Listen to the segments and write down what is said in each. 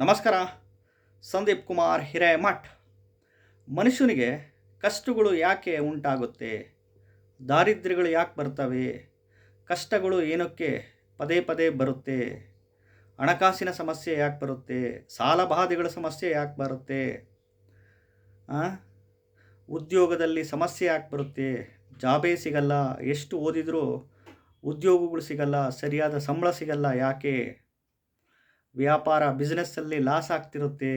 ನಮಸ್ಕಾರ. ಸಂದೀಪ್ ಕುಮಾರ್ ಹಿರೇಮಠ್. ಮನುಷ್ಯನಿಗೆ ಕಷ್ಟಗಳು ಯಾಕೆ ಉಂಟಾಗುತ್ತೆ? ದಾರಿದ್ರ್ಯಗಳು ಯಾಕೆ ಬರ್ತವೆ? ಕಷ್ಟಗಳು ಏನಕ್ಕೆ ಪದೇ ಪದೇ ಬರುತ್ತೆ? ಹಣಕಾಸಿನ ಸಮಸ್ಯೆ ಯಾಕೆ ಬರುತ್ತೆ? ಸಾಲಬಾಧೆಗಳ ಸಮಸ್ಯೆ ಯಾಕೆ ಬರುತ್ತೆ? ಉದ್ಯೋಗದಲ್ಲಿ ಸಮಸ್ಯೆ ಯಾಕೆ ಬರುತ್ತೆ? ಜಾಬೇ ಸಿಗಲ್ಲ. ಎಷ್ಟು ಓದಿದರೂ ಉದ್ಯೋಗಗಳು ಸಿಗಲ್ಲ. ಸರಿಯಾದ ಸಂಬಳ ಸಿಗಲ್ಲ. ಯಾಕೆ? ವ್ಯಾಪಾರ ಬಿಸ್ನೆಸ್ಸಲ್ಲಿ ಲಾಸ್ ಆಗ್ತಿರುತ್ತೆ,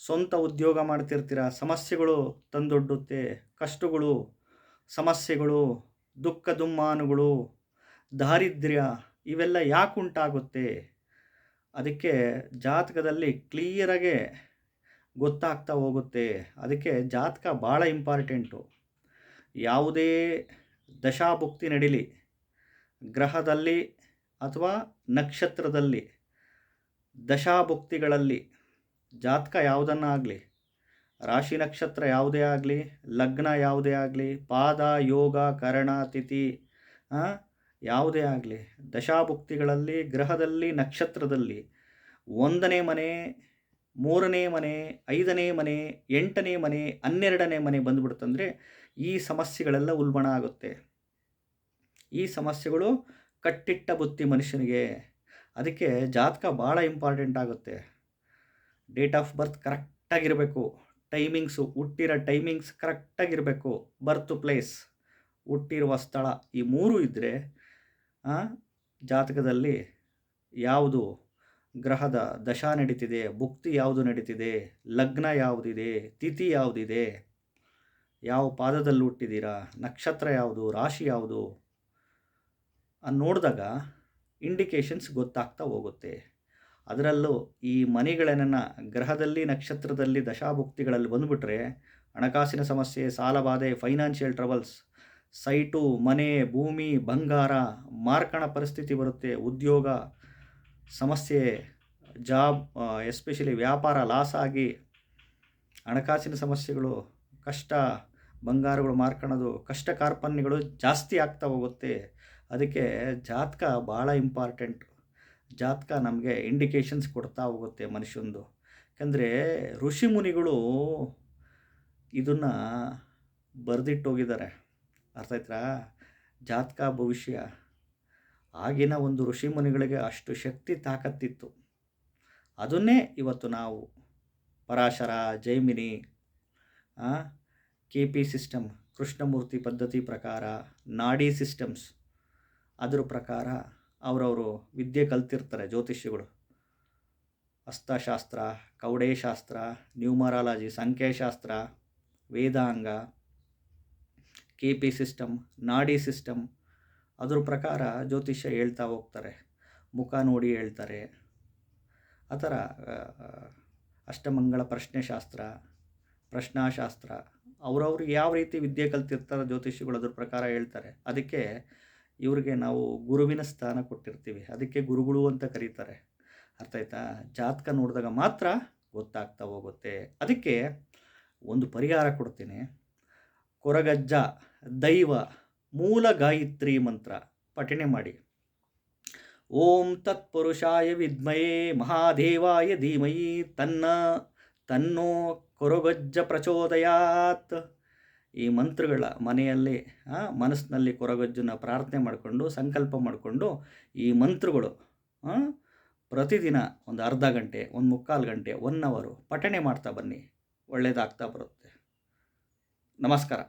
ಸ್ವಂತ ಉದ್ಯೋಗ ಮಾಡ್ತಿರ್ತೀರ, ಸಮಸ್ಯೆಗಳು ತಂದೊಡ್ಡುತ್ತೆ, ಕಷ್ಟಗಳು, ಸಮಸ್ಯೆಗಳು, ದುಃಖ ದುಮ್ಮಾನುಗಳು, ದಾರಿದ್ರ್ಯ ಇವೆಲ್ಲ ಯಾಕೆ ಉಂಟಾಗುತ್ತೆ? ಅದಕ್ಕೆ ಜಾತಕದಲ್ಲಿ ಕ್ಲಿಯರಾಗೆ ಗೊತ್ತಾಗ್ತಾ ಹೋಗುತ್ತೆ. ಅದಕ್ಕೆ ಜಾತಕ ಭಾಳ ಇಂಪಾರ್ಟೆಂಟು ಯಾವುದೇ ದಶಾಭುಕ್ತಿ ನಡೀಲಿ, ಗ್ರಹದಲ್ಲಿ ಅಥವಾ ನಕ್ಷತ್ರದಲ್ಲಿ. ದಶಾಭುಕ್ತಿಗಳಲ್ಲಿ ಜಾತಕ ಯಾವುದನ್ನಾಗಲಿ? ರಾಶಿ ನಕ್ಷತ್ರ ಯಾವುದೇ ಆಗಲಿ, ಲಗ್ನ ಯಾವುದೇ ಆಗಲಿ, ಪಾದ, ಯೋಗ, ಕರಣ, ತಿಥಿ ಯಾವುದೇ ಆಗಲಿ, ದಶಾಭುಕ್ತಿಗಳಲ್ಲಿ, ಗ್ರಹದಲ್ಲಿ, ನಕ್ಷತ್ರದಲ್ಲಿ ಒಂದನೇ ಮನೆ, ಮೂರನೇ ಮನೆ, ಐದನೇ ಮನೆ, ಎಂಟನೇ ಮನೆ, ಹನ್ನೆರಡನೇ ಮನೆ ಬಂದ್ಬಿಡ್ತಂದರೆ ಈ ಸಮಸ್ಯೆಗಳೆಲ್ಲ ಉಲ್ಬಣ ಆಗುತ್ತೆ. ಈ ಸಮಸ್ಯೆಗಳು ಕಟ್ಟಿಟ್ಟ ಬುತ್ತಿ ಮನುಷ್ಯನಿಗೆ. ಅದಕ್ಕೆ ಜಾತಕ ಭಾಳ ಇಂಪಾರ್ಟೆಂಟ್ ಆಗುತ್ತೆ. ಡೇಟ್ ಆಫ್ ಬರ್ತ್ ಕರೆಕ್ಟಾಗಿರಬೇಕು. ಟೈಮಿಂಗ್ಸು ಹುಟ್ಟಿರೋ ಟೈಮಿಂಗ್ಸ್ ಕರೆಕ್ಟಾಗಿರಬೇಕು. ಬರ್ತ್ ಪ್ಲೇಸ್ ಹುಟ್ಟಿರುವ ಸ್ಥಳ ಈ ಮೂರು ಇದ್ದರೆ ಜಾತಕದಲ್ಲಿ ಯಾವುದು ಗ್ರಹದ ದಶಾ ನಡೀತಿದೆ, ಭುಕ್ತಿ ಯಾವುದು ನಡೀತಿದೆ, ಲಗ್ನ ಯಾವುದಿದೆ, ತಿಥಿ ಯಾವುದಿದೆ, ಯಾವ ಪಾದದಲ್ಲಿ ಹುಟ್ಟಿದ್ದೀರಾ, ನಕ್ಷತ್ರ ಯಾವುದು, ರಾಶಿ ಯಾವುದು ನೋಡಿದಾಗ ಇಂಡಿಕೇಶನ್ಸ್ ಗೊತ್ತಾಗ್ತಾ ಹೋಗುತ್ತೆ. ಅದರಲ್ಲೂ ಈ ಮನೆಗಳನ್ನ ಗ್ರಹದಲ್ಲಿ, ನಕ್ಷತ್ರದಲ್ಲಿ, ದಶಾಭುಕ್ತಿಗಳಲ್ಲಿ ಬಂದುಬಿಟ್ರೆ ಹಣಕಾಸಿನ ಸಮಸ್ಯೆ ಸಾಲಬಾಧೆ ಫೈನಾನ್ಷಿಯಲ್ ಟ್ರಬಲ್ಸ್ ಸೈಟು, ಮನೆ, ಭೂಮಿ, ಬಂಗಾರ, ಮಾರ್ಕಣ ಪರಿಸ್ಥಿತಿ ಬರುತ್ತೆ. ಉದ್ಯೋಗ ಸಮಸ್ಯೆ, ಜಾಬ್ ಎಸ್ಪೆಷಲಿ ವ್ಯಾಪಾರ ಲಾಸ್ ಆಗಿ ಹಣಕಾಸಿನ ಸಮಸ್ಯೆಗಳು, ಕಷ್ಟ, ಬಂಗಾರಗಳು, ಮಾರ್ಕಣದು, ಕಷ್ಟ ಕಾರ್ಪಣ್ಯಗಳು ಜಾಸ್ತಿ ಆಗ್ತಾ ಹೋಗುತ್ತೆ. ಅದಕ್ಕೆ ಜಾತಕ ಭಾಳ ಇಂಪಾರ್ಟೆಂಟ್ ಜಾತಕ ನಮಗೆ ಇಂಡಿಕೇಶನ್ಸ್ ಕೊಡ್ತಾ ಹೋಗುತ್ತೆ ಮನುಷ್ಯಂದು. ಯಾಕಂದರೆ ಋಷಿ ಮುನಿಗಳು ಇದನ್ನು ಬರೆದಿಟ್ಟೋಗಿದ್ದಾರೆ ಅರ್ಥ ಆಯ್ತಾ ಜಾತಕ ಭವಿಷ್ಯ. ಆಗಿನ ಒಂದು ಋಷಿ ಮುನಿಗಳಿಗೆ ಅಷ್ಟು ಶಕ್ತಿ ತಾಕತ್ತಿತ್ತು. ಅದನ್ನೇ ಇವತ್ತು ನಾವು Parashara, Jaimini K P system, Krishnamurti ಪದ್ಧತಿ ಪ್ರಕಾರ ನಾಡಿ ಸಿಸ್ಟಮ್ಸ್ ಅದ್ರ ಪ್ರಕಾರ ಅವರವರು ವಿದ್ಯೆ ಕಲ್ತಿರ್ತಾರೆ ಜ್ಯೋತಿಷ್ಯಗಳು ಹಸ್ತಶಾಸ್ತ್ರ ಕವಡೆಶಾಸ್ತ್ರ ನ್ಯೂಮರಾಲಜಿ, ಸಂಖ್ಯಾಶಾಸ್ತ್ರ, ವೇದಾಂಗ K P system, Nadi system ಅದ್ರ ಪ್ರಕಾರ ಜ್ಯೋತಿಷ್ಯ ಹೇಳ್ತಾ ಹೋಗ್ತಾರೆ. ಮುಖ ನೋಡಿ ಹೇಳ್ತಾರೆ. ಆ ಥರ ಅಷ್ಟಮಂಗಳ ಪ್ರಶ್ನೆಶಾಸ್ತ್ರ, ಪ್ರಶ್ನಾಶಾಸ್ತ್ರ ಅವ್ರವ್ರಿಗೆ ಯಾವ ರೀತಿ ವಿದ್ಯೆ ಕಲ್ತಿರ್ತಾರೋ ಜ್ಯೋತಿಷಿಗಳು ಅದ್ರ ಪ್ರಕಾರ ಹೇಳ್ತಾರೆ. ಅದಕ್ಕೆ ಇವ್ರಿಗೆ ನಾವು ಗುರುವಿನ ಸ್ಥಾನ ಕೊಟ್ಟಿರ್ತೀವಿ. ಅದಕ್ಕೆ ಗುರುಗಳು ಅಂತ ಕರೀತಾರೆ. ಅರ್ಥ ಆಯ್ತಾ? ಜಾತಕ ನೋಡಿದಾಗ ಮಾತ್ರ ಗೊತ್ತಾಗ್ತಾ ಹೋಗುತ್ತೆ. ಅದಕ್ಕೆ ಒಂದು ಪರಿಹಾರ ಕೊಡ್ತೀನಿ. ಕೊರಗಜ್ಜ, ದೈವ, ಮೂಲ ಗಾಯತ್ರಿ ಮಂತ್ರ ಪಠಣೆ ಮಾಡಿ. ಓಂ ತತ್ಪುರುಷಾಯ ವಿದ್ಮಯೇ ಮಹಾದೇವಾಯ ಧೀಮಯಿ ತನ್ನ ತನ್ನೋ ಕೊರಗಜ್ಜ ಪ್ರಚೋದಯಾತ್. ಈ ಮಂತ್ರಗಳ ಮನೆಯಲ್ಲಿ ಮನಸ್ಸಿನಲ್ಲಿ ಕೊರಗಜ್ಜನ ಪ್ರಾರ್ಥನೆ ಮಾಡಿಕೊಂಡು, ಸಂಕಲ್ಪ ಮಾಡಿಕೊಂಡು ಈ ಮಂತ್ರಗಳು ಪ್ರತಿದಿನ ಒಂದು ಅರ್ಧ ಗಂಟೆ, ಒಂದು ಮುಕ್ಕಾಲು ಗಂಟೆ ಒನ್ ಅವರು ಪಠಣೆ ಮಾಡ್ತಾ ಬನ್ನಿ. ಒಳ್ಳೆಯದಾಗ್ತಾ ಬರುತ್ತೆ. ನಮಸ್ಕಾರ.